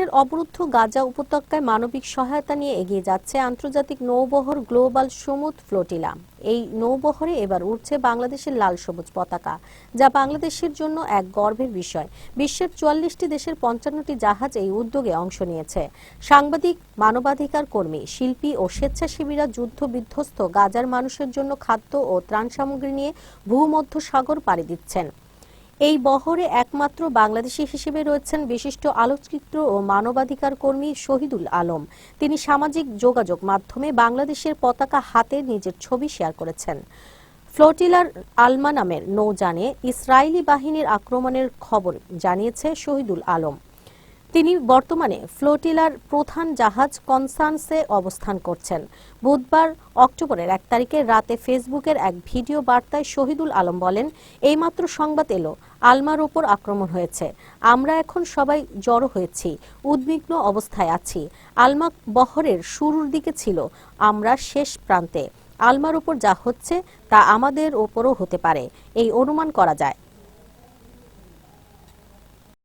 ইসরায়েলের অবরুদ্ধ গাজা উপত্যকায় মানবিক সহায়তা নিয়ে এগিয়ে যাচ্ছে আন্তর্জাতিক নৌবহর গ্লোবাল সমুদ ফ্লোটিলা। এই নৌবহরে এবার উঠছে বাংলাদেশের লাল সবুজ পতাকা, যা বাংলাদেশের জন্য এক গর্বের বিষয়। বিশ্বের চুয়াল্লিশটি দেশের পঞ্চান্নটি জাহাজ এই উদ্যোগে অংশ নিয়েছে। সাংবাদিক, মানবাধিকার কর্মী, শিল্পী ও স্বেচ্ছাসেবীরা যুদ্ধ বিধ্বস্ত গাজার মানুষের জন্য খাদ্য ও ত্রাণ সামগ্রী নিয়ে ভূমধ্য সাগর পাড়ি দিচ্ছেন। এই বহরে একমাত্র বাংলাদেশি হিসেবে রয়েছেন বিশিষ্ট আলোকচিত্র ও মানবাধিকার কর্মী শহীদুল আলম। তিনি সামাজিক যোগাযোগ মাধ্যমে বাংলাদেশের পতাকা হাতে নিজের ছবি শেয়ার করেছেন। ফ্লোটিলার আলমা নামের নৌজানে ইসরায়েলি বাহিনীর আক্রমণের খবর জানিয়েছে শহীদুল আলম। তিনি বর্তমানে ফ্লোটিলার প্রধান জাহাজ কনসান্সে অবস্থান করছেন। বুধবার, অক্টোবরের এক তারিখে রাতে ফেসবুকের এক ভিডিও বার্তায় শহীদুল আলম বলেন, এইমাত্র সংবাদ এলো, আলমার ওপর আক্রমণ হয়েছে। আমরা এখন সবাই জড়ো হয়েছি, উদ্বিগ্ন অবস্থায় আছি। আলমা বহরের শুরুর দিকে ছিল, আমরা শেষ প্রান্তে। আলমার ওপর যা হচ্ছে, তা আমাদের ওপরও হতে পারে। এই অনুমান করা যায়।